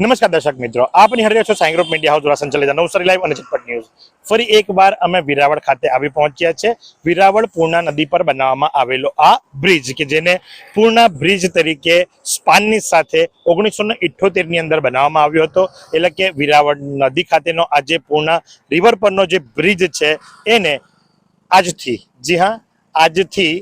નમસ્કાર દર્શક મિત્રો આપની નિહાળી રહ્યા છો સાઈ ગ્રુપ મીડિયા હાઉસ સંચાલિત નવસારી લાઈવ અને ચટપટ ન્યૂઝ. ફરી એકવાર અમે વિરાવળ ખાતે આવી પહોંચ્યા છે. વિરાવળ પૂર્ણા નદી પર બનાવવામાં આવેલો આ બ્રિજ, કે જેને પૂર્ણા બ્રિજ તરીકે સ્પાનની સાથે ઓગણીસો ને અંદર બનાવવામાં આવ્યો હતો. એટલે કે વિરાવળ નદી ખાતેનો આ જે પૂર્ણા રિવર પરનો જે બ્રિજ છે, એને આજથી, જી હા, આજથી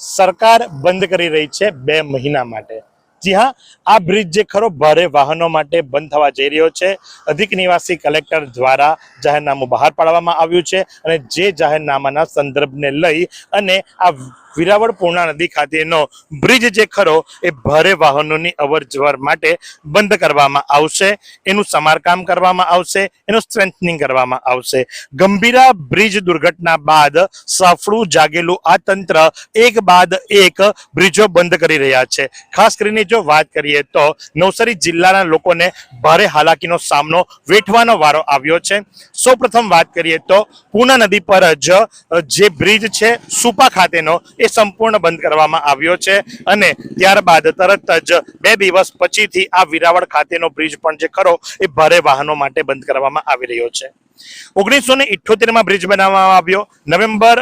સરકાર બંધ કરી રહી છે બે મહિના માટે. જી હા, આ બ્રિજ જે ખરો ભારે વાહનો માટે બંધ થવા જઈ રહ્યો છે. અધિક નિવાસી કલેક્ટર દ્વારા જાહેરનામું બહાર પાડવામાં આવ્યું છે અને જે જાહેરનામાના સંદર્ભને લઈ અને આ વિરાવળ પૂર્ણા નદી ખાતેનો બ્રિજ જે ખરો, એ ભારે વાહનોની અવર જવર માટે બંધ કરવામાં આવશે. એનું સમારકામ કરવામાં આવશે, એનું સ્ટ્રેન્થનિંગ કરવામાં આવશે. ગંભીરા બ્રિજ દુર્ઘટના બાદ સાફળું જાગેલું આ તંત્ર એક બાદ એક બ્રિજો બંધ કરી રહ્યા છે. ખાસ કરીને જો વાત કરીએ તો નવસારી જિલ્લાના લોકોને ભારે હાલાકીનો સામનો વેઠવાનો વારો આવ્યો છે. સૌપ્રથમ વાત કરીએ તો પૂના નદી પર જ જે બ્રિજ છે, સુપા ખાતેનો એ સંપૂર્ણ બંધ કરવામાં આવ્યો છે અને ત્યારબાદ તરત જ બે દિવસ પછીથી આ વિરાવળ ખાતેનો બ્રિજ પણ જે ખરો એ ભારે વાહનો માટે બંધ કરવામાં આવી રહ્યો છે. ઓગણીસો ને માં બ્રિજ બનાવવામાં આવ્યો. નવેમ્બર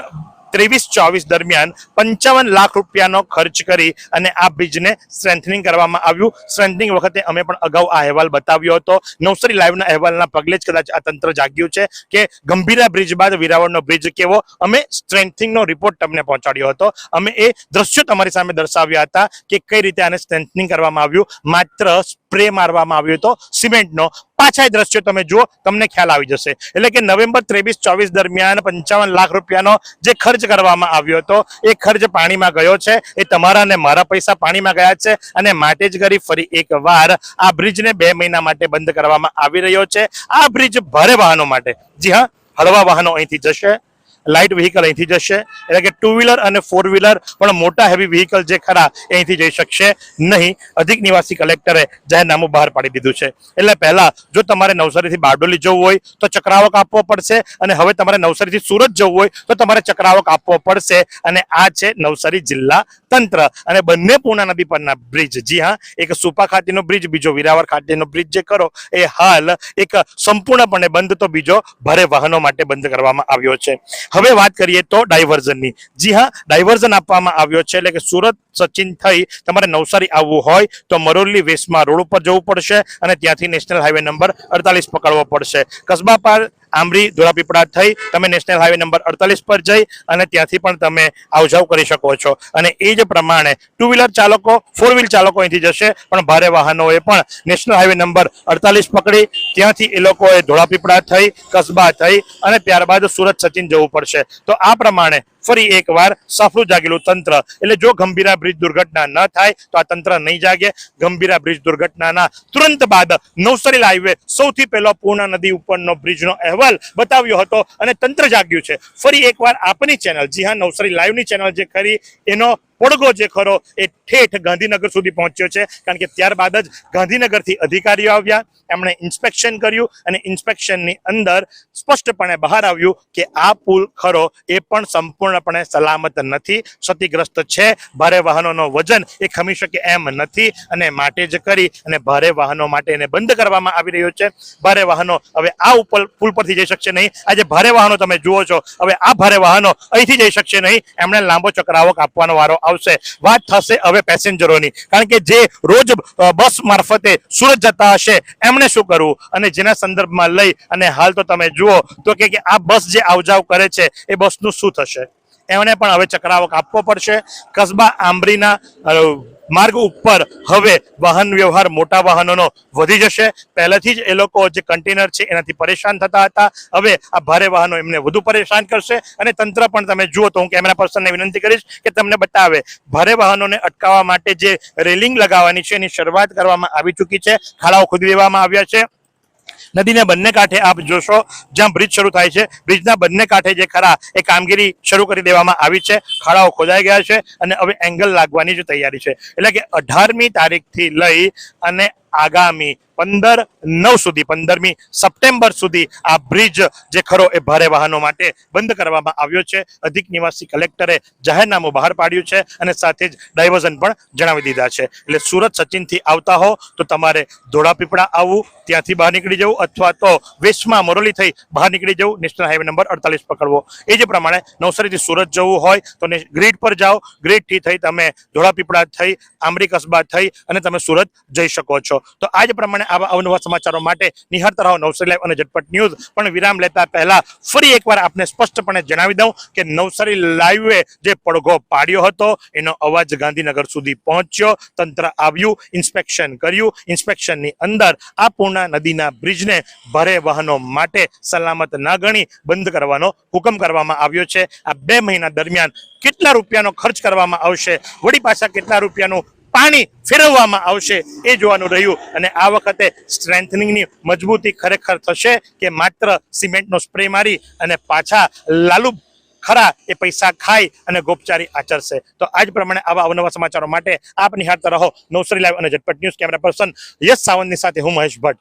ત્રેવીસ ચોવીસ દરમિયાન પંચાવન લાખ રૂપિયાનો ખર્ચ કરી અને આ બ્રિજને સ્ટ્રેન્થનિંગ કરવામાં આવ્યું. સ્ટ્રેન્થનિંગ વખતે અમે પણ અગાઉ આ અહેવાલ બતાવ્યો હતો. નવસારી લાઈવના અહેવાલના પગલે જ કદાચ આ તંત્ર જાગ્યું છે કે ગંભીરા બ્રિજ બાદ વિરાવળનો બ્રિજ કેવો? અમે સ્ટ્રેન્થનિંગનો રિપોર્ટ તમને પહોંચાડ્યો હતો. અમે એ દ્રશ્યો તમારી સામે દર્શાવ્યા હતા કે કઈ રીતે આને સ્ટ્રેન્થનિંગ કરવામાં આવ્યું. માત્ર સ્પ્રે મારવામાં આવ્યો હતો સિમેન્ટનો પાછા દ્રશ્યો તમે જુઓ, તમને ખ્યાલ આવી જશે. એટલે કે નવેમ્બર ત્રેવીસ ચોવીસ દરમિયાન પંચાવન લાખ રૂપિયાનો જે ખર્ચ કરવામાં આવ્યો હતો, એ ખર્ચ પાણીમાં ગયો છે. એ તમારા અને મારા પૈસા પાણીમાં ગયા છે અને માટે જ કરી ફરી એકવાર આ બ્રિજને બે મહિના માટે બંધ કરવામાં આવી રહ્યો છે. આ બ્રિજ ભારે વાહનો માટે. જી હા, હળવા વાહનો અહીંથી જશે. લાઇટ વ્હીકલ અહીંથી જશે. એટલે કે ટુ વ્હીલર અને ફોર વ્હીલર પણ મોટા હેવી વ્હીકલ જે ખરા અહીંથી જઈ શકશે નહીં. અધિક નિવાસી કલેક્ટરે જાહેરનામું બહાર પાડી દીધું છે. એટલે પહેલા જો તમારે નવસારીથી બારડોલી જવું હોય તો ચક્રાવક આપવો પડશે અને હવે તમારે નવસારીથી સુરત જવું હોય તો તમારે ચક્રાવક આપવો પડશે. અને આ છે નવસારી જિલ્લા તંત્ર. અને બંને પૂર્ણા નદી પરના બ્રિજ જી હા, એક સુપા ખાતેનો બ્રિજ બીજો વિરાવર ખાતેનો બ્રિજ જે કરો, એ હાલ એક સંપૂર્ણપણે બંધ તો બીજો ભારે વાહનો માટે બંધ કરવામાં આવ્યો છે. હવે વાત કરીએ તો ડાયવર્ઝનની જી હા ડાયવર્ઝન આપવામાં આવ્યો છે, એટલે કે સુરત સચિન થઈ તમારે નવસારી આવવું હોય તો મરોલી વેસમાં રોડ ઉપર જવું પડશે અને ત્યાંથી નેશનલ હાઈવે નંબર અડતાલીસ પકડવો પડશે. કસ્બા પાર આમરી ધોરાપીપળા થઈ તમે નેશનલ હાઈવે નંબર અડતાલીસ પર જઈ અને ત્યાંથી પણ તમે આવજાવ કરી શકો છો. અને એ જ પ્રમાણે ટુ વ્હીલર ચાલકો ફોર વ્હીલ ચાલકો અહીંથી જશે, પણ ભારે વાહનોએ પણ નેશનલ હાઈવે નંબર અડતાલીસ પકડી, ત્યાંથી એ લોકોએ ધોળાપીપળા થઈ, કસબા થઈ અને ત્યારબાદ સુરત સચિન જવું પડશે. તો આ પ્રમાણે ફરી એકવાર સફળું જાગેલું તંત્ર. એટલે જો ગંભીરા બ્રિજ દુર્ઘટના ન થાય, તો આ તંત્ર નહીં જાગે. ગંભીરા બ્રિજ દુર્ઘટનાના તુરંત બાદ નવસારી હાઈવે સૌથી પહેલો પૂર્ણા નદી ઉપરનો બ્રિજનો અહેવાલ બતાવ્યો હતો અને તંત્ર જાગ્યું છે. ફરી એકવાર આપની ચેનલ, જી હા, નવસારી લાઈવની ચેનલ જે ખરી, એનો પડઘો જે ખરો, એ ઠેઠ ગાંધીનગર સુધી પહોંચ્યો છે. કારણ કે ત્યારબાદ જ ગાંધીનગરથી અધિકારીઓ આવ્યા. એમણે ઇન્સ્પેક્શન કર્યું અને ઇન્સ્પેક્શનની અંદર સ્પષ્ટપણે બહાર આવ્યું કે આ પુલ ખરો એ પણ સંપૂર્ણપણે સલામત નથી, ક્ષતિગ્રસ્ત છે. ભારે વાહનોનો વજન એ ખમી શકે એમ નથી અને માટે જ કરી અને ભારે વાહનો માટે એને બંધ કરવામાં આવી રહ્યો છે. ભારે વાહનો હવે આ ઉપર પુલ પરથી જઈ શકશે નહીં. આજે ભારે વાહનો તમે જુઓ છો. હવે આ ભારે વાહનો અહીંથી જઈ શકશે નહીં. એમણે લાંબો ચક્રાવક આપવાનો વારો આવશે. વાત થશે હવે પેસેન્જરોની. કારણ કે જે રોજ બસ મારફતે સુરત જતા હશે, એમણે શું કરવું? અને જેના સંદર્ભમાં લઈ અને હાલ તો તમે જુઓ, તો કે કે આ બસ જે આવજાવ કરે છે, એ બસનું શું થશે? એમને પણ હવે ચક્રાવક આપવો પડશે. કસ્બા આંબરીના માર્ગ ઉપર હવે વાહન વ્યવહાર મોટા વાહનોનો વધી જશે. પહેલેથી જ એ લોકો જે કન્ટેનર છે એનાથી પરેશાન થતા હતા. હવે આ ભારે વાહનો એમને વધુ પરેશાન કરશે અને તંત્ર પણ તમે જુઓ તો હું કેમેરા પર્સનને વિનંતી કરીશ કે તમને બતાવે. ભારે વાહનોને અટકાવવા માટે જે રેલિંગ લગાવવાની છે એની શરૂઆત કરવામાં આવી ચૂકી છે. ખાડાઓ ખોદી દેવામાં આવ્યા છે. નદીને બંને કાંઠે આપ જોશો જ્યાં બ્રિજ શરૂ થાય છે. બ્રિજના બંને કાંઠે જે ખરા એ કામગીરી શરૂ કરી દેવામાં આવી છે. ખાડાઓ ખોદાઈ ગયા છે અને હવે એંગલ લાગવાની જ તૈયારી છે. એટલે કે અઢારમી તારીખથી લઈ અને આગામી પંદર નવ સુધી, પંદરમી સપ્ટેમ્બર સુધી આ બ્રિજ જે ખરો એ ભારે વાહનો માટે બંધ કરવામાં આવ્યો છે. અધિક નિવાસી કલેક્ટરે જાહેરનામું બહાર પાડ્યું છે અને સાથે જ ડાયવર્ઝન પણ જણાવી દીધા છે. એટલે સુરત સચિનથી આવતા હો તો તમારે ધોળાપીપળા આવવું, ત્યાંથી બહાર નીકળી જવું અથવા તો વેસ્ટમાં મોરલી થઈ બહાર નીકળી જવું, નેશનલ હાઈવે નંબર અડતાલીસ પકડવો. એ જ પ્રમાણે નવસારીથી સુરત જવું હોય તો ગ્રીડ પર જાઓ. ગ્રીડથી થઈ તમે ધોળાપીપળા થઈ આંબરી કસબા થઈ અને તમે સુરત જઈ શકો છો. તો આ જ પ્રમાણે આવા અવનવા સમાચારો માટે નિહાળતા રહો નવસારી લાઈવ અને ઝટપટ ન્યૂઝ પણ વિરામ લેતા પહેલા ફરી એકવાર આપને સ્પષ્ટપણે જણાવી દઉં કે નવસારી લાઈવે જે પડઘો પાડ્યો હતો, એનો અવાજ ગાંધીનગર સુધી પહોંચ્યો, તંત્ર આવ્યું, ઇન્સ્પેક્શન કર્યું, ઇન્સ્પેક્શનની અંદર આ પૂર્ણા નદીના બ્રિજને ભારે વાહનો માટે સલામત ના ગણી બંધ કરવાનો હુકમ કરવામાં આવ્યો છે. આ બે મહિના દરમિયાન કેટલા રૂપિયાનો ખર્ચ કરવામાં આવશે? વળી પાછા કેટલા રૂપિયાનું પાણી ફેરવવામાં આવશે એ જોવાનું રહ્યું. અને આ વખતે સ્ટ્રેન્થનિંગની મજબૂતી ખરેખર થશે કે માત્ર સિમેન્ટનો સ્પ્રે મારી અને પાછા લાલુ ખરા એ પૈસા ખાઈ અને ગોપચારી આચરશે. તો આજ પ્રમાણે આવા અવનવા સમાચારો માટે આપ નિહાળતા રહો નવસરી લાઈવ અને Zatpat news camera person Yash સાવંતની સાથે હું મહેશ ભટ્ટ.